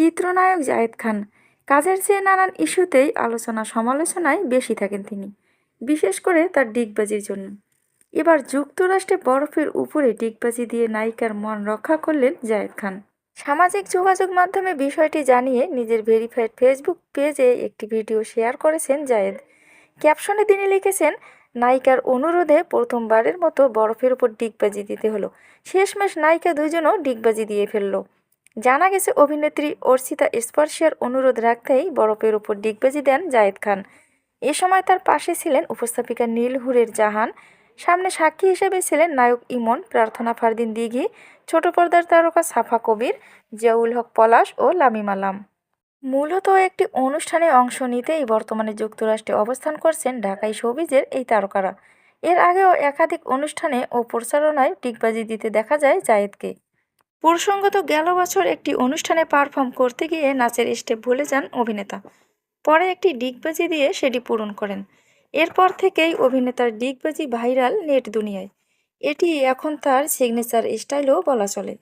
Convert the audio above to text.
চিত্রনায়ক জায়েদ খান। কাজের চেয়ে নানান ইস্যুতেই আলোচনা সমালোচনায় বেশি থাকেন তিনি, বিশেষ করে তার ডিগবাজির জন্য। এবার যুক্তরাষ্ট্রে বরফের উপরে ডিগবাজি দিয়ে নায়িকার মন রক্ষা করলেন জায়েদ খান। সামাজিক যোগাযোগ মাধ্যমে বিষয়টি জানিয়ে নিজের ভেরিফাইড ফেসবুক পেজে একটি ভিডিও শেয়ার করেছেন জায়েদ। ক্যাপশনে তিনি লিখেছেন, নায়িকার অনুরোধে প্রথমবারের মতো বরফের উপর ডিগবাজি দিতে হলো। শেষমেশ নায়িকা দুজনও ডিগবাজি দিয়ে ফেলল। জানা গেছে অভিনেত্রী অর্চিতা স্পর্শিয়ার অনুরোধ রাখতেই বরফের উপর ডিগবাজি দেন জায়েদ খান। এ সময় তার পাশে ছিলেন উপস্থাপিকা নীলহুরের জাহান। সামনে সাক্ষী হিসেবে ছিলেন নায়ক ইমন, প্রার্থনা ফারদিন দিঘি, ছোট পর্দার তারকা সাফা কবির, জিয়াউল হক পলাশ ও লামিম আলাম। মূলত একটি অনুষ্ঠানে অংশ নিতেই বর্তমানে যুক্তরাষ্ট্রে অবস্থান করছেন ঢাকাই শোবিজের এই তারকারা। এর আগেও একাধিক অনুষ্ঠানে ও প্রচারণায় ডিগবাজি দিতে দেখা যায় জায়েদকে। প্রসঙ্গত গেল বছর একটি অনুষ্ঠানে পারফর্ম করতে গিয়ে নাচের স্টেপ ভুলে যান অভিনেতা। পরে একটি ডিগবাজি দিয়ে সেটি পূরণ করেন। এরপর থেকেই অভিনেতার ডিগবাজি ভাইরাল নেট দুনিয়ায়। এটি এখন তার সিগনেচার স্টাইলও বলা চলে।